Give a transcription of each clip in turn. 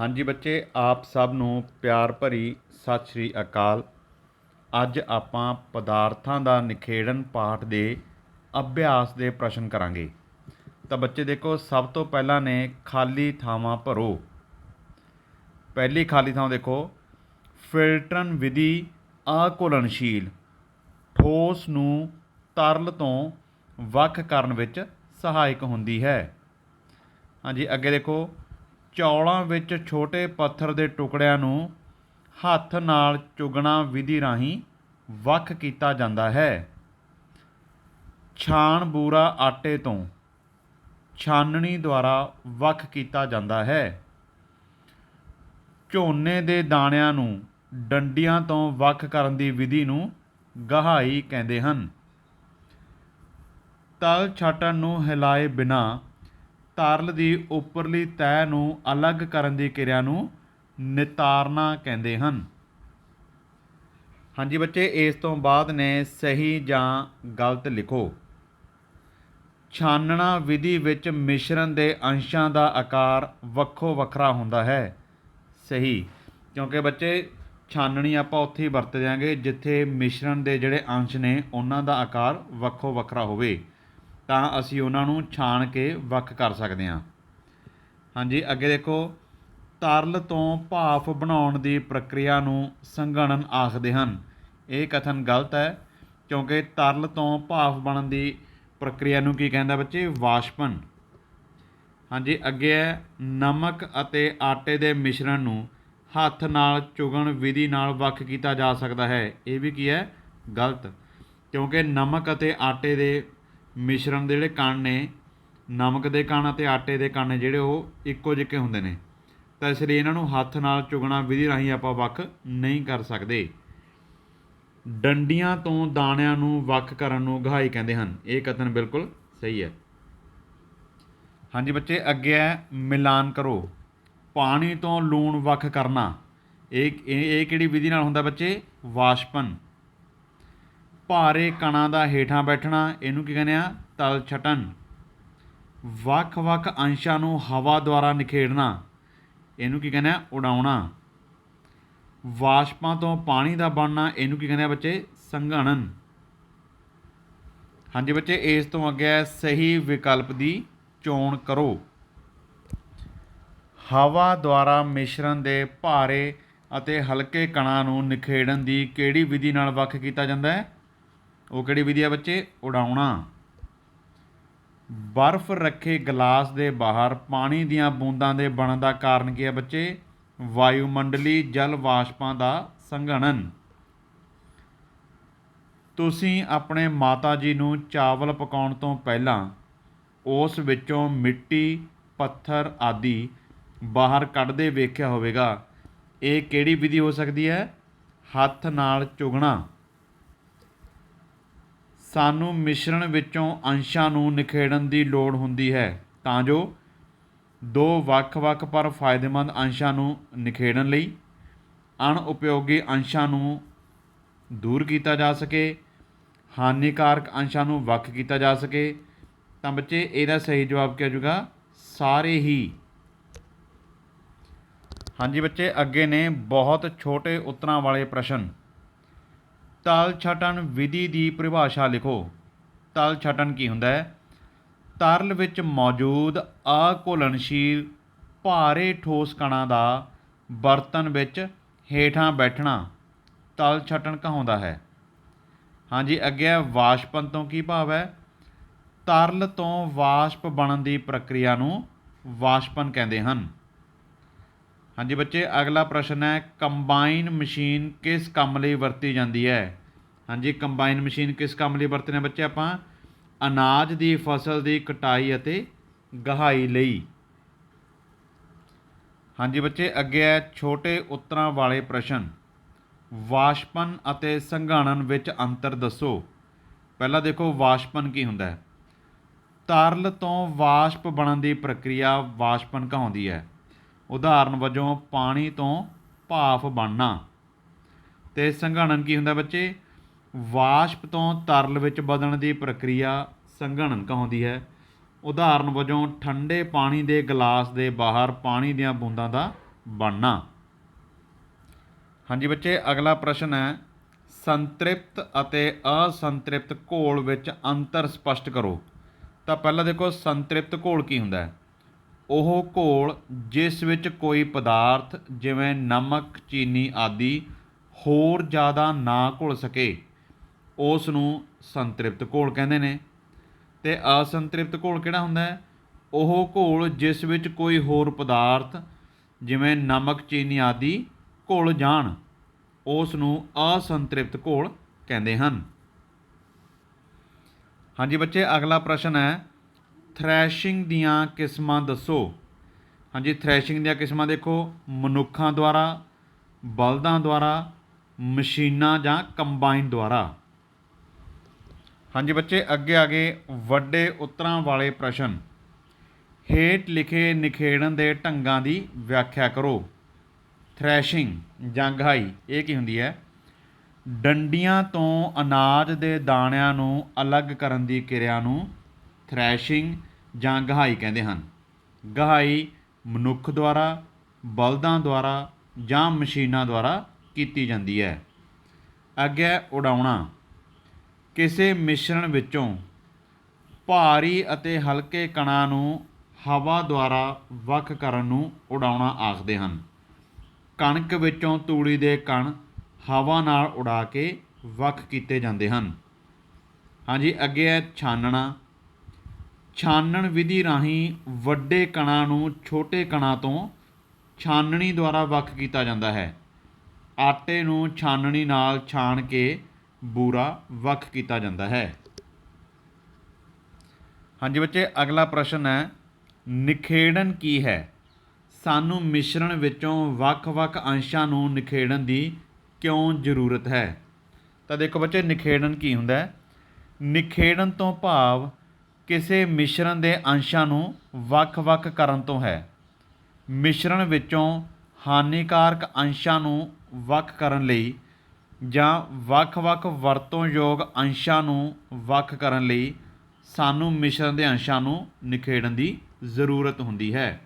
ਹਾਂਜੀ ਬੱਚੇ, ਆਪ ਸਭ ਨੂੰ ਪਿਆਰ ਭਰੀ ਸਤਿ ਸ਼੍ਰੀ ਅਕਾਲ। ਅੱਜ ਆਪਾਂ ਪਦਾਰਥਾਂ ਦਾ ਨਿਖੇੜਨ ਪਾਠ ਦੇ ਅਭਿਆਸ ਦੇ ਪ੍ਰਸ਼ਨ ਕਰਾਂਗੇ। ਤਾਂ ਬੱਚੇ ਦੇਖੋ, ਸਭ ਤੋਂ ਪਹਿਲਾਂ ਨੇ ਖਾਲੀ ਥਾਵਾਂ ਭਰੋ। ਪਹਿਲੀ ਖਾਲੀ ਥਾਂ ਦੇਖੋ, ਫਿਲਟਰਨ ਵਿਧੀ ਅਘੁਲਣਸ਼ੀਲ ਠੋਸ ਨੂੰ ਤਰਲ ਤੋਂ ਵੱਖ ਕਰਨ ਵਿੱਚ ਸਹਾਇਕ ਹੁੰਦੀ ਹੈ। ਹਾਂਜੀ, ਅੱਗੇ ਦੇਖੋ ਚੌਲਾਂ ਵਿੱਚ ਛੋਟੇ ਪੱਥਰ ਦੇ ਟੁਕੜਿਆਂ ਨੂੰ ਹੱਥ ਨਾਲ ਚੁਗਣਾ ਵਿਧੀ ਰਾਹੀਂ ਵੱਖ ਕੀਤਾ ਜਾਂਦਾ ਹੈ। ਛਾਣ ਬੂਰਾ ਆਟੇ ਤੋਂ ਛਾਨਣੀ ਦੁਆਰਾ ਵੱਖ ਕੀਤਾ ਜਾਂਦਾ ਹੈ। ਝੋਨੇ ਦੇ ਦਾਣਿਆਂ ਨੂੰ ਡੰਡੀਆਂ ਤੋਂ ਵੱਖ ਕਰਨ ਦੀ ਵਿਧੀ ਨੂੰ ਗਹਾਈ ਕਹਿੰਦੇ ਹਨ। ਤਲ ਛਟਣ ਨੂੰ ਹਿਲਾਏ ਬਿਨਾ ਤਰਲ ਦੀ ਉੱਪਰਲੀ ਤਹਿ ਨੂੰ ਅਲੱਗ ਕਰਨ ਦੀ ਕਿਰਿਆ ਨੂੰ ਨਿਤਾਰਨਾ ਕਹਿੰਦੇ ਹਨ। ਹਾਂਜੀ ਬੱਚੇ, ਇਸ ਤੋਂ ਬਾਅਦ ਨੇ ਸਹੀ ਜਾਂ ਗਲਤ ਲਿਖੋ। ਛਾਨਣਾ ਵਿਧੀ ਵਿੱਚ ਮਿਸ਼ਰਣ ਦੇ ਅੰਸ਼ਾਂ ਦਾ ਆਕਾਰ ਵੱਖੋ ਵੱਖਰਾ ਹੁੰਦਾ ਹੈ। ਸਹੀ, ਕਿਉਂਕਿ ਬੱਚੇ, ਛਾਨਣੀ ਆਪਾਂ ਉੱਥੇ ਹੀ ਵਰਤ ਦਿਆਂਗੇ, ਜਿੱਥੇ ਮਿਸ਼ਰਣ ਦੇ ਜਿਹੜੇ ਅੰਸ਼ ਨੇ, ਉਹਨਾਂ ਦਾ ਆਕਾਰ ਵੱਖੋ ਵੱਖਰਾ ਹੋਵੇ। ਤਾਂ ਅਸੀਂ ਉਹਨਾਂ ਨੂੰ ਛਾਣ ਕੇ ਵੱਖ ਕਰ ਸਕਦੇ ਹਾਂ। ਹਾਂਜੀ, ਅੱਗੇ ਦੇਖੋ। ਤਰਲ ਤੋਂ ਭਾਫ ਬਣਾਉਣ ਦੀ ਪ੍ਰਕਿਰਿਆ ਨੂੰ ਸੰਘਣਨ ਆਖਦੇ ਹਨ। ਇਹ ਕਥਨ ਗਲਤ ਹੈ, ਕਿਉਂਕਿ ਤਰਲ ਤੋਂ ਭਾਫ ਬਣਨ ਦੀ ਪ੍ਰਕਿਰਿਆ ਨੂੰ ਕੀ ਕਹਿੰਦਾ ਬੱਚੇ? ਵਾਸ਼ਪਨ। ਹਾਂਜੀ, ਅੱਗੇ ਹੈ, ਨਮਕ ਅਤੇ ਆਟੇ ਦੇ ਮਿਸ਼ਰਣ ਨੂੰ ਹੱਥ ਨਾਲ ਚੁਗਣ ਵਿਧੀ ਨਾਲ ਵੱਖ ਕੀਤਾ ਜਾ ਸਕਦਾ ਹੈ। ਇਹ ਵੀ ਕੀ ਹੈ? ਗਲਤ। ਕਿਉਂਕਿ ਨਮਕ ਅਤੇ ਆਟੇ ਦੇ ਮਿਸ਼ਰਣ ਦੇ ਜਿਹੜੇ ਕਣ ਨੇ, ਨਮਕ ਦੇ ਕਣ ਅਤੇ ਆਟੇ ਦੇ ਕਣ ਜਿਹੜੇ ਉਹ ਇੱਕੋ ਜਿਹੇ ਹੁੰਦੇ ਨੇ। ਤਾਂ ਇਸ ਲਈ ਇਹਨਾਂ ਨੂੰ ਹੱਥ ਨਾਲ ਚੁਗਣਾ ਵਿਧੀ ਰਾਹੀਂ ਆਪਾਂ ਵੱਖ ਨਹੀਂ ਕਰ ਸਕਦੇ। ਡੰਡੀਆਂ ਤੋਂ ਦਾਣਿਆਂ ਨੂੰ ਵੱਖ ਕਰਨ ਨੂੰ ਗਹਾਈ ਕਹਿੰਦੇ ਹਨ। ਇਹ ਕਥਨ ਬਿਲਕੁਲ ਸਹੀ ਹੈ। ਹਾਂਜੀ ਬੱਚੇ, ਅੱਗੇ ਹੈ ਮਿਲਾਨ ਕਰੋ। ਪਾਣੀ ਤੋਂ ਲੂਣ ਵੱਖ ਕਰਨਾ। ਇਹ ਇਹ ਕਿਹੜੀ ਵਿਧੀ ਨਾਲ ਹੁੰਦਾ ਬੱਚੇ? ਵਾਸ਼ਪਨ। ਭਾਰੇ ਕਣਾਂ ਦਾ ਹੇਠਾਂ ਬੈਠਣਾ, ਇਹਨੂੰ ਕੀ ਕਹਿੰਦੇ ਆ? ਤਲ ਛਟਨ ਵੱਖ-ਵੱਖ ਅੰਸ਼ਾਂ ਨੂੰ ਹਵਾ ਦੁਆਰਾ ਨਿਖੇੜਨਾ, ਇਹਨੂੰ ਕੀ ਕਹਿੰਦੇ ਆ? ਉਡਾਉਣਾ। ਵਾਸ਼ਪਾਂ ਤੋਂ ਪਾਣੀ ਦਾ ਬਣਨਾ, ਇਹਨੂੰ ਕੀ ਕਹਿੰਦੇ ਆ ਬੱਚੇ? ਸੰਘਣਨ। ਹਾਂਜੀ ਬੱਚੇ, ਇਸ ਤੋਂ ਅੱਗੇ ਹੈ, ਸਹੀ ਵਿਕਲਪ ਦੀ ਚੋਣ ਕਰੋ। ਹਵਾ ਦੁਆਰਾ ਮਿਸ਼ਰਣ ਦੇ ਭਾਰੇ ਅਤੇ ਹਲਕੇ ਕਣਾਂ ਨੂੰ ਨਿਖੇੜਨ ਦੀ ਕਿਹੜੀ ਵਿਧੀ ਨਾਲ ਵੱਖ ਕੀਤਾ ਜਾਂਦਾ ਹੈ? ਉਹ ਕਿਹੜੀ ਵਿਧੀ ਹੈ ਬੱਚੇ? ਉਡਾਉਣਾ। ਬਰਫ਼ ਰੱਖੇ ਗਲਾਸ ਦੇ ਬਾਹਰ ਪਾਣੀ ਦੀਆਂ ਬੂੰਦਾਂ ਦੇ ਬਣਨ ਦਾ ਕਾਰਨ ਕੀ ਹੈ ਬੱਚੇ? ਵਾਯੂਮੰਡਲੀ ਜਲ ਵਾਸ਼ਪਾਂ ਦਾ ਸੰਘਣਨ। ਤੁਸੀਂ ਆਪਣੇ ਮਾਤਾ ਜੀ ਨੂੰ ਚਾਵਲ ਪਕਾਉਣ ਤੋਂ ਪਹਿਲਾਂ ਉਸ ਵਿੱਚੋਂ ਮਿੱਟੀ, ਪੱਥਰ ਆਦਿ ਬਾਹਰ ਕੱਢਦੇ ਵੇਖਿਆ ਹੋਵੇਗਾ। ਇਹ ਕਿਹੜੀ ਵਿਧੀ ਹੋ ਸਕਦੀ ਹੈ? ਹੱਥ ਨਾਲ ਚੁਗਣਾ। ਸਾਨੂੰ ਮਿਸ਼ਰਣ ਵਿੱਚੋਂ ਅੰਸ਼ਾਂ ਨੂੰ ਨਿਖੇੜਨ ਦੀ ਲੋੜ ਹੁੰਦੀ ਹੈ, ਤਾਂ ਜੋ ਦੋ ਵੱਖ-ਵੱਖ ਪਰ ਫਾਇਦੇਮੰਦ ਅੰਸ਼ਾਂ ਨੂੰ ਨਿਖੇੜਨ ਲਈ ਅਣਉਪਯੋਗੀ ਅੰਸ਼ਾਂ ਨੂੰ ਦੂਰ ਕੀਤਾ ਜਾ ਸਕੇ, ਹਾਨੀਕਾਰਕ ਅੰਸ਼ਾਂ ਨੂੰ ਵੱਖ ਕੀਤਾ ਜਾ ਸਕੇ। ਤਾਂ ਬੱਚੇ, ਇਹਦਾ ਸਹੀ ਜਵਾਬ ਕੀ ਹੋ ਜਾਊਗਾ? ਸਾਰੇ ਹੀ। ਹਾਂਜੀ ਬੱਚੇ, ਅੱਗੇ ਨੇ ਬਹੁਤ ਛੋਟੇ ਉੱਤਰਾਂ ਵਾਲੇ ਪ੍ਰਸ਼ਨ। ਤਲ ਛਟਣ ਵਿਧੀ ਦੀ ਪਰਿਭਾਸ਼ਾ ਲਿਖੋ। ਤਲ ਛਟਣ ਕੀ ਹੁੰਦਾ ਹੈ? ਤਰਲ ਵਿੱਚ ਮੌਜੂਦ ਅਘੁਲਣਸ਼ੀਲ ਭਾਰੇ ਠੋਸ ਕਣਾਂ ਦਾ ਬਰਤਨ ਵਿੱਚ ਹੇਠਾਂ ਬੈਠਣਾ ਤਲ ਛਟਣ ਕਹਾਉਂਦਾ ਹੈ। ਹਾਂਜੀ, ਅੱਗੇ ਵਾਸ਼ਪਨ ਤੋਂ ਕੀ ਭਾਵ ਹੈ? ਤਰਲ ਤੋਂ ਵਾਸ਼ਪ ਬਣਨ ਦੀ ਪ੍ਰਕਿਰਿਆ ਨੂੰ ਵਾਸ਼ਪਨ ਕਹਿੰਦੇ ਹਨ। ਹਾਂਜੀ ਬੱਚੇ, ਅਗਲਾ ਪ੍ਰਸ਼ਨ ਹੈ, ਕੰਬਾਈਨ ਮਸ਼ੀਨ ਕਿਸ ਕੰਮ ਲਈ ਵਰਤੀ ਜਾਂਦੀ ਹੈ? ਹਾਂਜੀ, ਕੰਬਾਈਨ ਮਸ਼ੀਨ ਕਿਸ ਕੰਮ ਲਈ ਵਰਤਦੇ ਹਾਂ ਬੱਚੇ ਆਪਾਂ? ਅਨਾਜ ਦੀ ਫਸਲ ਦੀ ਕਟਾਈ ਅਤੇ ਗਹਾਈ ਲਈ। ਹਾਂਜੀ ਬੱਚੇ, ਅੱਗੇ ਹੈ ਛੋਟੇ ਉੱਤਰਾਂ ਵਾਲੇ ਪ੍ਰਸ਼ਨ। ਵਾਸ਼ਪਨ ਅਤੇ ਸੰਘਾਣਨ ਵਿੱਚ ਅੰਤਰ ਦੱਸੋ। ਪਹਿਲਾਂ ਦੇਖੋ ਵਾਸ਼ਪਨ ਕੀ ਹੁੰਦਾ ਹੈ। ਤਰਲ ਤੋਂ ਵਾਸ਼ਪ ਬਣਨ ਦੀ ਪ੍ਰਕਿਰਿਆ ਵਾਸ਼ਪਨ ਕਹਾਉਂਦੀ ਹੈ। ਉਦਾਹਰਨ ਵਜੋਂ ਪਾਣੀ ਤੋਂ ਭਾਫ ਬਣਨਾ। ਤੇ ਸੰਘਣਨ ਕੀ ਹੁੰਦਾ ਬੱਚੇ? ਵਾਸ਼ਪ ਤੋਂ ਤਰਲ ਵਿੱਚ ਬਦਲਣ ਦੀ ਪ੍ਰਕਿਰਿਆ ਸੰਘਣਨ ਕਹਾਉਂਦੀ ਹੈ। ਉਦਾਹਰਨ ਵਜੋਂ ਠੰਡੇ ਪਾਣੀ ਦੇ ਗਲਾਸ ਦੇ ਬਾਹਰ ਪਾਣੀ ਦੀਆਂ ਬੂੰਦਾਂ ਦਾ ਬਣਨਾ। ਹਾਂਜੀ ਬੱਚੇ, ਅਗਲਾ ਪ੍ਰਸ਼ਨ ਹੈ, ਸੰਤ੍ਰਿਪਤ ਅਤੇ ਅਸੰਤ੍ਰਿਪਤ ਘੋਲ ਵਿੱਚ ਅੰਤਰ ਸਪਸ਼ਟ ਕਰੋ। ਤਾਂ ਪਹਿਲਾਂ ਦੇਖੋ, ਸੰਤ੍ਰਿਪਤ ਘੋਲ ਕੀ ਹੁੰਦਾ ਹੈ? ਉਹ ਘੋਲ ਜਿਸ ਵਿੱਚ ਕੋਈ ਪਦਾਰਥ, ਜਿਵੇਂ ਨਮਕ, ਚੀਨੀ ਆਦਿ, ਹੋਰ ਜ਼ਿਆਦਾ ਨਾ ਘੁਲ ਸਕੇ, ਉਸ ਨੂੰ ਸੰਤ੍ਰਿਪਤ ਘੋਲ ਕਹਿੰਦੇ ਨੇ। ਤੇ ਅਸੰਤ੍ਰਿਪਤ ਘੋਲ ਕਿਹੜਾ ਹੁੰਦਾ ਹੈ? ਉਹ ਘੋਲ ਜਿਸ ਵਿੱਚ ਕੋਈ ਹੋਰ ਪਦਾਰਥ, ਜਿਵੇਂ ਨਮਕ, ਚੀਨੀ ਆਦਿ, ਘੁਲ ਜਾਣ, ਉਸ ਨੂੰ ਅਸੰਤ੍ਰਿਪਤ ਘੋਲ ਕਹਿੰਦੇ ਹਨ। ਹਾਂਜੀ ਬੱਚੇ, ਅਗਲਾ ਪ੍ਰਸ਼ਨ ਹੈ ਥ੍ਰੈਸ਼ਿੰਗ ਦੀਆਂ ਕਿਸਮਾਂ ਦੱਸੋ। ਹਾਂਜੀ ਥ੍ਰੈਸ਼ਿੰਗ ਦੀਆਂ ਕਿਸਮਾਂ ਦੇਖੋ। ਮਨੁੱਖਾਂ ਦੁਆਰਾ, ਬਲਦਾਂ ਦੁਆਰਾ, ਮਸ਼ੀਨਾਂ ਜਾਂ ਕੰਬਾਈਨ ਦੁਆਰਾ। ਹਾਂਜੀ ਬੱਚੇ, ਅੱਗੇ ਆ ਗਏ ਵੱਡੇ ਉੱਤਰਾਂ ਵਾਲੇ ਪ੍ਰਸ਼ਨ। ਹੇਠ ਲਿਖੇ ਨਿਖੇੜਨ ਦੇ ਢੰਗਾਂ ਦੀ ਵਿਆਖਿਆ ਕਰੋ। ਥ੍ਰੈਸ਼ਿੰਗ ਜਾਂ ਗਹਾਈ ਇਹ ਕੀ ਹੁੰਦੀ ਹੈ? ਡੰਡੀਆਂ ਤੋਂ ਅਨਾਜ ਦੇ ਦਾਣਿਆਂ ਨੂੰ ਅਲੱਗ ਕਰਨ ਦੀ ਕਿਰਿਆ ਨੂੰ ਥ੍ਰੈਸ਼ਿੰਗ ਜਾਂ ਗਹਾਈ ਕਹਿੰਦੇ ਹਨ। ਗਹਾਈ ਮਨੁੱਖ ਦੁਆਰਾ, ਬਲਦਾਂ ਦੁਆਰਾ ਜਾਂ ਮਸ਼ੀਨਾਂ ਦੁਆਰਾ ਕੀਤੀ ਜਾਂਦੀ ਹੈ। ਅੱਗੇ ਉਡਾਉਣਾ। ਕਿਸੇ ਮਿਸ਼ਰਣ ਵਿੱਚੋਂ ਭਾਰੀ ਅਤੇ ਹਲਕੇ ਕਣਾਂ ਨੂੰ ਹਵਾ ਦੁਆਰਾ ਵੱਖ ਕਰਨ ਨੂੰ ਉਡਾਉਣਾ ਆਖਦੇ ਹਨ। ਕਣਕ ਵਿੱਚੋਂ ਤੂੜੀ ਦੇ ਕਣ ਹਵਾ ਨਾਲ ਉਡਾ ਕੇ ਵੱਖ ਕੀਤੇ ਜਾਂਦੇ ਹਨ। ਹਾਂਜੀ, ਅੱਗੇ ਹੈ ਛਾਨਣਾ। ਛਾਨਣ ਵਿਧੀ ਰਾਹੀਂ ਵੱਡੇ ਕਣਾਂ ਨੂੰ ਛੋਟੇ ਕਣਾਂ ਤੋਂ ਛਾਨਣੀ ਦੁਆਰਾ ਵੱਖ ਕੀਤਾ ਜਾਂਦਾ ਹੈ। ਆਟੇ ਨੂੰ ਛਾਨਣੀ ਨਾਲ ਛਾਣ ਕੇ ਬੂਰਾ ਵੱਖ ਕੀਤਾ ਜਾਂਦਾ ਹੈ। ਹਾਂਜੀ ਬੱਚੇ, ਅਗਲਾ ਪ੍ਰਸ਼ਨ ਹੈ, ਨਿਖੇੜਨ ਕੀ ਹੈ? ਸਾਨੂੰ ਮਿਸ਼ਰਣ ਵਿੱਚੋਂ ਵੱਖ-ਵੱਖ ਅੰਸ਼ਾਂ ਨੂੰ ਨਿਖੇੜਨ ਦੀ ਕਿਉਂ ਜ਼ਰੂਰਤ ਹੈ? ਤਾਂ ਦੇਖੋ ਬੱਚੇ, ਨਿਖੇੜਨ ਕੀ ਹੁੰਦਾ ਹੈ? ਨਿਖੇੜਨ ਤੋਂ ਭਾਵ ਕਿਸੇ ਮਿਸ਼ਰਣ ਦੇ ਅੰਸ਼ਾਂ ਨੂੰ ਵੱਖ-ਵੱਖ ਕਰਨ ਤੋਂ ਹੈ। ਮਿਸ਼ਰਣ ਵਿੱਚੋਂ ਹਾਨੀਕਾਰਕ ਅੰਸ਼ਾਂ ਨੂੰ ਵੱਖ ਕਰਨ ਲਈ ਜਾਂ ਵੱਖ-ਵੱਖ ਵਰਤੋਂਯੋਗ ਅੰਸ਼ਾਂ ਨੂੰ ਵੱਖ ਕਰਨ ਲਈ ਸਾਨੂੰ ਮਿਸ਼ਰਣ ਦੇ ਅੰਸ਼ਾਂ ਨੂੰ ਨਿਖੇੜਨ ਦੀ ਜ਼ਰੂਰਤ ਹੁੰਦੀ ਹੈ।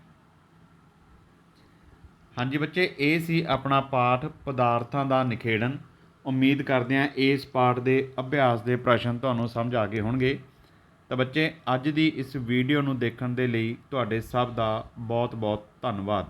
ਹਾਂਜੀ ਬੱਚੇ, ਇਹ ਸੀ ਆਪਣਾ ਪਾਠ ਪਦਾਰਥਾਂ ਦਾ ਨਿਖੇੜਨ। ਉਮੀਦ ਕਰਦੇ ਹਾਂ ਇਸ ਪਾਠ ਦੇ ਅਭਿਆਸ ਦੇ ਪ੍ਰਸ਼ਨ ਤੁਹਾਨੂੰ ਸਮਝ ਆ ਗਏ ਹੋਣਗੇ। ਤਾਂ ਬੱਚੇ, ਅੱਜ ਦੀ ਇਸ ਵੀਡੀਓ ਨੂੰ ਦੇਖਣ ਦੇ ਲਈ ਤੁਹਾਡੇ ਸਭ ਦਾ ਬਹੁਤ ਬਹੁਤ ਧੰਨਵਾਦ।